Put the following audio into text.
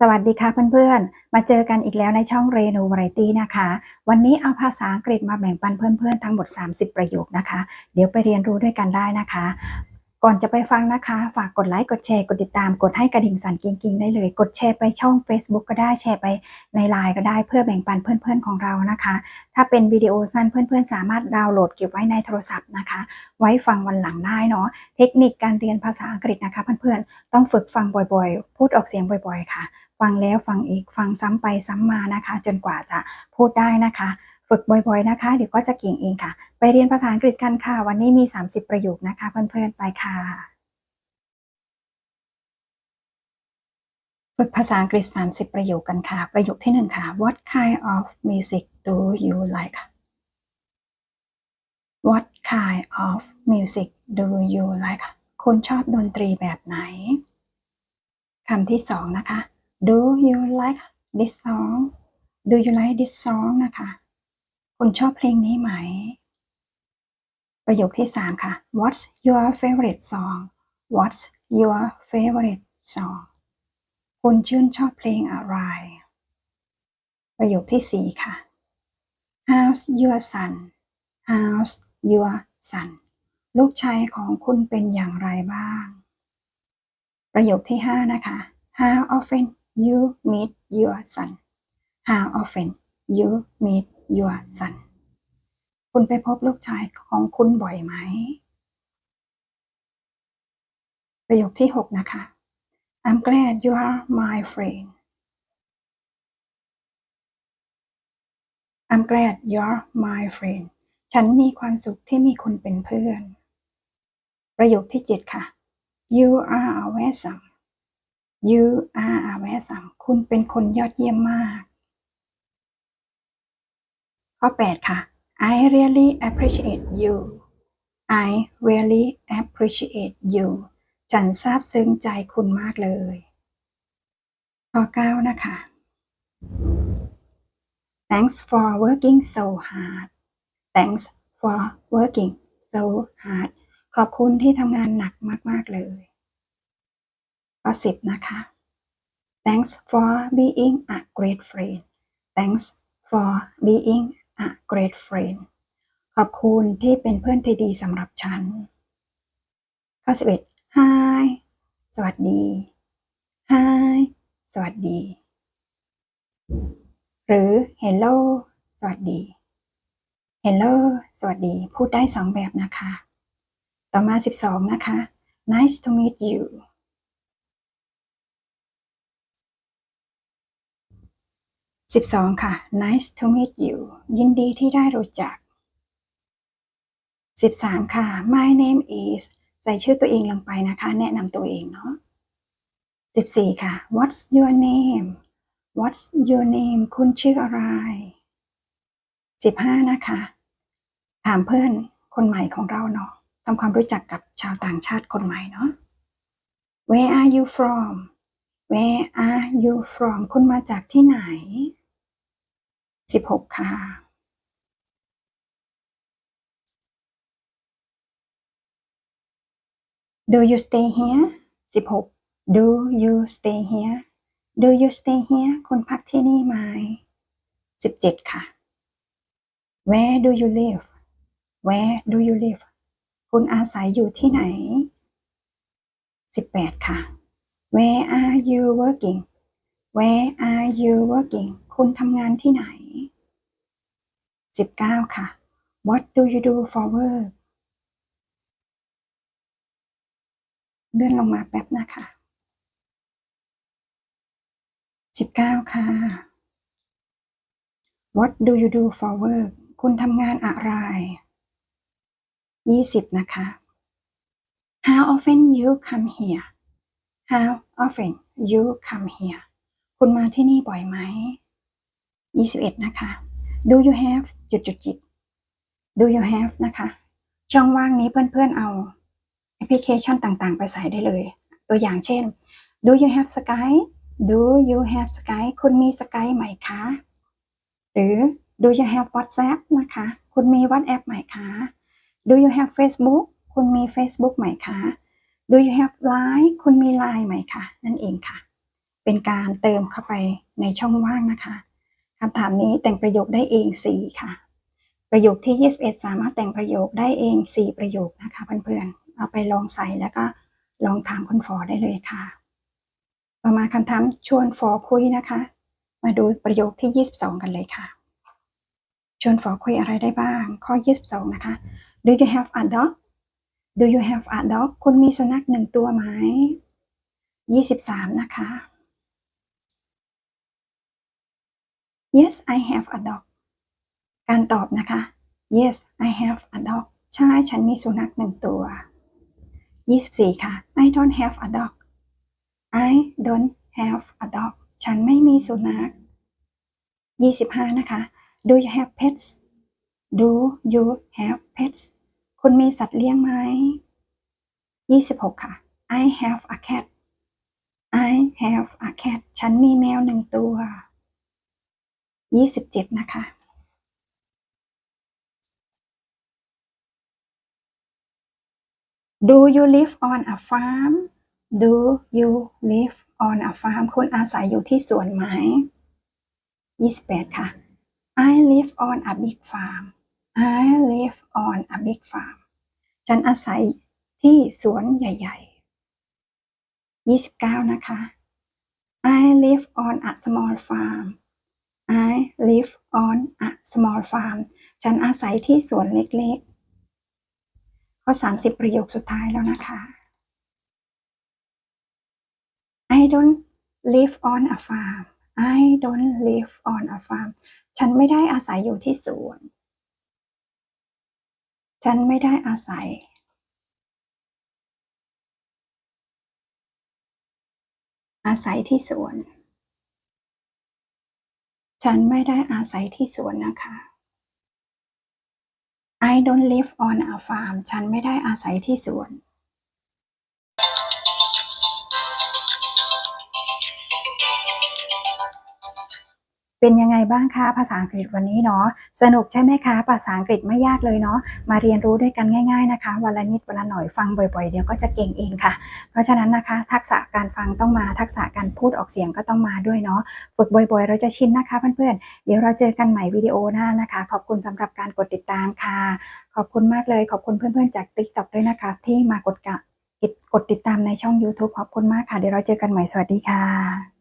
สวัสดีค่ะเพื่อนๆ มาเจอกันอีกแล้วในช่องเรนูวาไรตี้นะคะ วันนี้เอาภาษาอังกฤษมาแบ่งปันเพื่อนๆ ทั้งหมด 30 ประโยคนะคะ เดี๋ยวไปเรียนรู้ด้วยกันได้นะคะ ก่อนจะไปฟังนะคะ ฝากกดไลค์ กดแชร์ กดติดตาม กดให้กระดิ่งสั่นกิ้งๆ ได้เลย กดแชร์ไปช่อง Facebook ก็ได้ แชร์ไปในไลน์ก็ได้ เพื่อแบ่งปันเพื่อนๆของเรานะคะ ถ้าเป็นวิดีโอสั้นเพื่อนๆ สามารถดาวน์โหลดเก็บไว้ในโทรศัพท์นะคะ ไว้ฟังวันหลังได้เนาะ เทคนิคการเรียนภาษาอังกฤษนะคะเพื่อนๆ ต้องฝึกฟังบ่อยๆ พูดออกเสียงบ่อยๆ ค่ะ ฟังแล้วฟังอีก ฟังซ้ำไปซ้ำมานะคะ จนกว่าจะพูดได้นะคะ ฝึกบ่อยๆนะคะ เดี๋ยวก็จะเก่งเองค่ะ ไปเรียนภาษาอังกฤษกันค่ะ วันนี้มี 30 ประโยคนะคะ เพื่อนๆไปค่ะ ฝึกภาษาอังกฤษ 30 ประโยคกันค่ะ ประโยคที่ 1 ค่ะ What kind of music do you like What kind of music do you like คุณชอบดนตรีแบบไหนคำที่สองนะคะ Do you like this song Do you like this song นะคะ คุณชอบเพลงนี้ไหม ประโยคที่สามค่ะ What's your favorite song What's your favorite song คุณชื่นชอบเพลงอะไร ประโยคที่สี่ค่ะ How's your son How's your son ลูกชายของคุณเป็นอย่างไรบ้าง ประโยคที่ห้านะคะ How often you meet your son How often you meet your son คุณไปพบลูกชายของคุณบ่อยไหม ประโยคที่หกนะคะ I'm glad you are my friend I'm glad you're my friend ฉันมีความสุขที่มีคุณเป็นเพื่อน ประโยคที่เจ็ดค่ะ You are awesome You are awesome คุณเป็นคนยอดเยี่ยมมาก ข้อ 8 ค่ะ I really appreciate you I really appreciate you ฉันซาบซึ้งใจคุณมากเลย ข้อ 9 นะคะ Thanks for working so hard Thanks for working so hard ขอบคุณที่ทำงานหนักมาก ๆ เลย ข้อ 10 นะคะ Thanks for being a great friend Thanks for being a great friend ขอบคุณที่เป็นเพื่อนที่ดีสำหรับฉันข้อ11 Hi สวัสดี Hi สวัสดี หรือ Hello สวัสดี Hello สวัสดี พูดได้สองแบบนะคะ ต่อมา 12 นะคะ Nice to meet you 12 ค่ะ Nice to meet you ยินดีที่ได้รู้จัก 13 ค่ะ My name is ใส่ชื่อตัวเองลงไปนะคะ แนะนำตัวเองเนาะ14 ค่ะ What's your name What's your name คุณชื่ออะไร 15 นะคะ ถามเพื่อนคนใหม่ของเราเนาะทำความรู้จักกับชาวต่างชาติคนใหม่เนาะ Where are you from Where are you from คุณมาจากที่ไหน 16ค่ะ Do you stay here 16 Do you stay here Do you stay here คุณพักที่นี่ไหม17ค่ะ Where do you live Where do you live คุณอาศัยอยู่ที่ไหน 18 ค่ะ Where are you working Where are you working คุณทำงานที่ไหน 19 ค่ะ What do you do for work เลื่อนลงมาแป๊บนะคะ 19 ค่ะ What do you do for work คุณทำงานอะไร 20 นะคะ How often you come here How often you come here คุณมาที่นี่บ่อยไหม 21 นะคะ Do you have จุดจุดจิต Do you have นะคะ ช่องว่างนี้เพื่อนๆเอาแอปพลิเคชันต่างๆ ไปใส่ได้เลย ตัวอย่างเช่น Do you have Skype Do you have Skype คุณมี Skype ไหมคะ หรือ Do you have WhatsApp นะคะ คุณมี WhatsApp ไหมคะ Do you have Facebook คุณมี Facebook ไหมคะ Do you have line คุณมี line ไหมคะ นั่นเองค่ะ เป็นการเติมเข้าไปในช่องว่างนะคะ คำถามนี้แต่งประโยคได้เอง 4 ค่ะ ประโยคที่ 21 สามารถแต่งประโยคได้เอง 4 ประโยคนะคะเพื่อนๆเอาไปลองใส่แล้วก็ลองถามคุณฟอได้เลยค่ะ ต่อมาคำถามชวนฟอคุยนะคะ มาดูประโยคที่ 22 กันเลยค่ะ ชวนฟอคุยอะไรได้บ้าง ข้อ 22 นะคะ Do you have a dog Do you have a dog คุณมีสุนัขหนึ่งตัวไหม 23 นะคะ Yes I have a dog การตอบนะคะ Yes I have a dog ใช่ ฉันมีสุนัขหนึ่งตัว 24 ค่ะ I don't have a dog I don't have a dog ฉันไม่มีสุนัข 25 นะคะ Do you have pets Do you have pets คุณมีสัตว์เลี้ยงไหม 26 ค่ะ I have a cat I have a cat ฉันมีแมวหนึ่งตัว 27นะคะ Do you live on a farm Do you live on a farm คุณอาศัยอยู่ที่สวนไหม28ค่ะ I live on a big farm I live on a big farm ฉันอาศัยที่สวนใหญ่ๆ 29 นะคะ I live on a small farm I live on a small farm ฉันอาศัยที่สวนเล็กๆ ข้อ 30 ประโยคสุดท้ายแล้วนะคะ I don't live on a farm I don't live on a farm ฉันไม่ได้อาศัยอยู่ที่สวน ฉันไม่ได้อาศัยอาศัยที่สวน ฉันไม่ได้อาศัยที่สวนนะคะ I don't live on a farm ฉันไม่ได้อาศัยที่สวน เป็นยังไงบ้างคะภาษาอังกฤษวันนี้เนาะสนุกใช่ไหมคะภาษาอังกฤษไม่ยากเลยเนาะมาเรียนรู้ด้วยกันง่ายๆนะคะวันละนิดวันละหน่อยฟังบ่อยๆ เดี๋ยวก็จะเก่งเองค่ะ เพราะฉะนั้นนะคะ ทักษะการฟังต้องมาทักษะการพูดออกเสียงก็ต้องมาด้วยเนาะฝึกบ่อยๆ เราจะชินนะคะเพื่อนๆเดี๋ยวเราเจอกันใหม่วิดีโอหน้านะคะ ขอบคุณสำหรับการกดติดตามค่ะ ขอบคุณมากเลยขอบคุณเพื่อนๆจาก TikTok ด้วยนะคะ ที่มากดกะกดติดตามในช่อง YouTube ขอบคุณมากค่ะเดี๋ยวเราเจอกันใหม่สวัสดีค่ะ